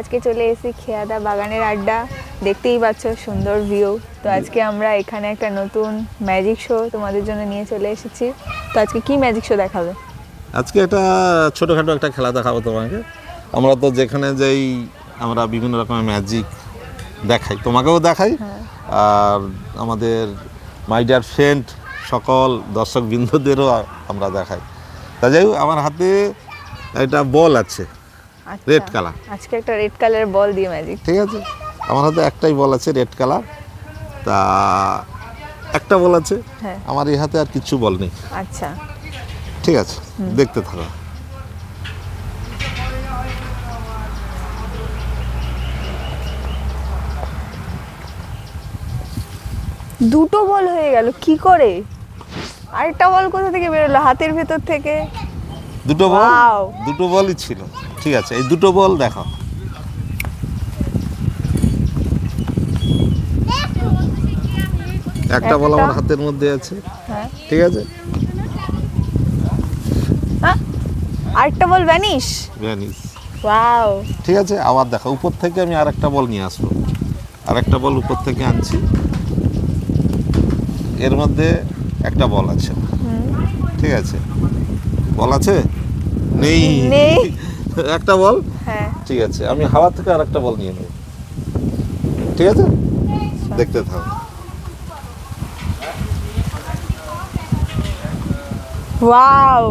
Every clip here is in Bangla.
আজকে চলে এসেছি খেয়াদা বাগানের আড্ডা। দেখতেই পাচ্ছ সুন্দর ভিউ তো আজকে আমরা এখানে একটা নতুন ম্যাজিক শো তোমাদের জন্য নিয়ে চলে এসেছি। তো আজকে কি ম্যাজিক শো দেখাবে? আজকে একটা ছোটোখাটো একটা খেলা দেখাবো তোমাকে। আমরা তো যেখানে যেই আমরা বিভিন্ন রকমের ম্যাজিক দেখাই। তোমাকেও দেখাই। আর আমাদের মাই ডিয়ার ফ্রেন্ড সকল দর্শক বিন্দুদেরও আমরা দেখাই। তা যাই আমার হাতে একটা বল আছে। আচ্ছা, Red color. আজকে একটা রেড কালার বল দিয়ে ম্যাজিক ঠিক আছে? আমার হাতে একটাই বল আছে রেড কালার তা একটা বল আছে। হ্যাঁ। আমার এই হাতে আর কিচ্ছু বল নেই। আচ্ছা। ঠিক আছে? দেখতে থাকো। দুটো বল হয়ে গেল কি করে? আরেকটা বল কোথা থেকে বেরোলো? হাতের ভেতর থেকে? দুটো বল? দুটো বলই ছিল। ঠিক আছে এই দুটো বল দেখো একটা বল আমার হাতের মধ্যে আছে। হ্যাঁ। ঠিক আছে? হ্যাঁ? আরেকটা বল ভ্যানিশ? ভ্যানিশ। ওয়াও ঠিক আছে আবার দেখো উপর থেকে আমি আরেকটা বল নিয়ে আসব। আরেকটা বল উপর থেকে আনছি। এর মধ্যে একটা বল আছে। ঠিক আছে? বল আছে? নেই। নেই। একটা বল? হ্যাঁ। ঠিক আছে আমি হাওয়া থেকে আর একটা বল নিয়ে নেব। ঠিক আছে? দেখতে থাকো। ওয়াও!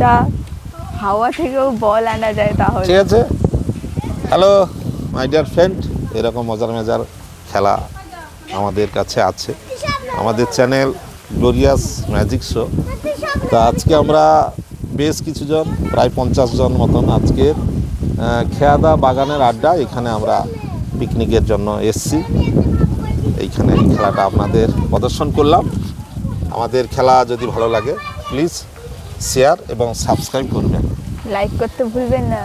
তা হাওয়া থেকেও বল আনা যায় তাহলে। ঠিক আছে? হ্যালো মাই ডিয়ার ফ্রেন্ড এরকম মজার মজার খেলা আমাদের কাছে আছে। আমাদের চ্যানেল গ্লোরিয়াস ম্যাজিক শো তা আজকে আমরা বেশ কিছুজন, প্রায় পঞ্চাশ জন মতন আজকের খেয়াদা বাগানের আড্ডা এখানে আমরা পিকনিকের জন্য এসছি। এইখানে এই খেলাটা আপনাদের প্রদর্শন করলাম। আমাদের খেলা যদি ভালো লাগে প্লিজ শেয়ার এবং সাবস্ক্রাইব করবেন। লাইক করতে ভুলবেন না।